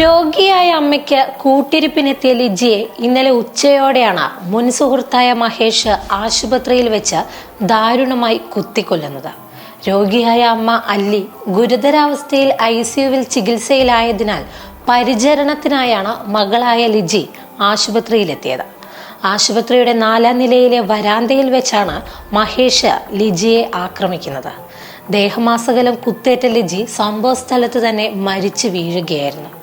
രോഗിയായ അമ്മയ്ക്ക് കൂട്ടിരിപ്പിനെത്തിയ ലിജിയെ ഇന്നലെ ഉച്ചയോടെയാണ് മുൻ സുഹൃത്തായ മഹേഷ് ആശുപത്രിയിൽ വെച്ച് ദാരുണമായി കുത്തിക്കൊല്ലുന്നത്. രോഗിയായ അമ്മ അല്ലി ഗുരുതരാവസ്ഥയിൽ ഐ സിയുവിൽ ചികിത്സയിലായതിനാൽ പരിചരണത്തിനായാണ് മകളായ ലിജി ആശുപത്രിയിലെത്തിയത്. ആശുപത്രിയുടെ നാലാം നിലയിലെ വരാന്തയിൽ വെച്ചാണ് മഹേഷ് ലിജിയെ ആക്രമിക്കുന്നത്. ദേഹമാസകലം കുത്തേറ്റ ലിജി സംഭവ സ്ഥലത്ത് തന്നെ മരിച്ചു വീഴുകയായിരുന്നു.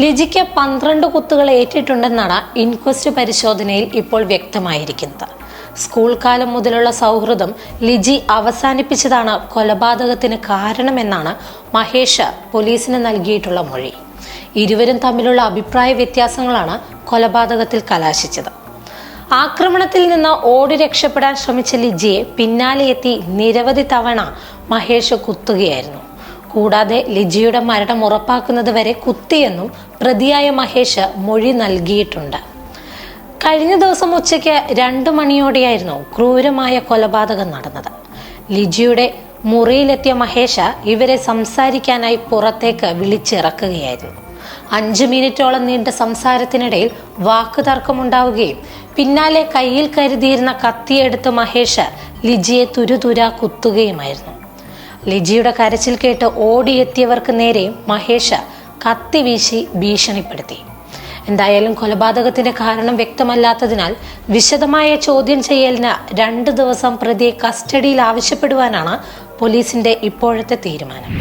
ലിജിക്ക് പന്ത്രണ്ട് കുത്തുകൾ ഏറ്റിട്ടുണ്ടെന്നാണ് ഇൻക്വസ്റ്റ് പരിശോധനയിൽ ഇപ്പോൾ വ്യക്തമായിരിക്കുന്നത്. സ്കൂൾ കാലം മുതലുള്ള സൗഹൃദം ലിജി അവസാനിപ്പിച്ചതാണ് കൊലപാതകത്തിന് കാരണമെന്നാണ് മഹേഷ് പോലീസിന് നൽകിയിട്ടുള്ള മൊഴി. ഇരുവരും തമ്മിലുള്ള അഭിപ്രായ വ്യത്യാസങ്ങളാണ് കൊലപാതകത്തിൽ കലാശിച്ചത്. ആക്രമണത്തിൽ നിന്ന് ഓടി രക്ഷപ്പെടാൻ ശ്രമിച്ച ലിജിയെ പിന്നാലെ എത്തി നിരവധി തവണ മഹേഷ് കുത്തുകയായിരുന്നു. കൂടാതെ ലിജിയുടെ മരണം ഉറപ്പാക്കുന്നത് വരെ കുത്തിയെന്നും പ്രതിയായ മഹേഷ് മൊഴി നൽകിയിട്ടുണ്ട്. കഴിഞ്ഞ ദിവസം ഉച്ചയ്ക്ക് രണ്ടു മണിയോടെയായിരുന്നു ക്രൂരമായ കൊലപാതകം നടന്നത്. ലിജിയുടെ മുറിയിലെത്തിയ മഹേഷ ഇവരെ സംസാരിക്കാനായി പുറത്തേക്ക് വിളിച്ചിറക്കുകയായിരുന്നു. അഞ്ച് മിനിറ്റോളം നീണ്ട സംസാരത്തിനിടയിൽ വാക്കുതർക്കമുണ്ടാവുകയും പിന്നാലെ കയ്യിൽ കരുതിയിരുന്ന കത്തിയെടുത്ത് മഹേഷ് ലിജിയെ തുരുതുര കുത്തുകയുമായിരുന്നു. ലിജിയുടെ കരച്ചിൽ കേട്ട് ഓടിയെത്തിയവർക്ക് നേരെ മഹേഷ കത്തി വീശി ഭീഷണിപ്പെടുത്തി. എന്തായാലും കൊലപാതകത്തിന്റെ കാരണം വ്യക്തമല്ലാത്തതിനാൽ വിശദമായ ചോദ്യം ചെയ്യലിന് രണ്ട് ദിവസം പ്രതിയെ കസ്റ്റഡിയിൽ ആവശ്യപ്പെടുവാനാണ് പോലീസിന്റെ ഇപ്പോഴത്തെ തീരുമാനം.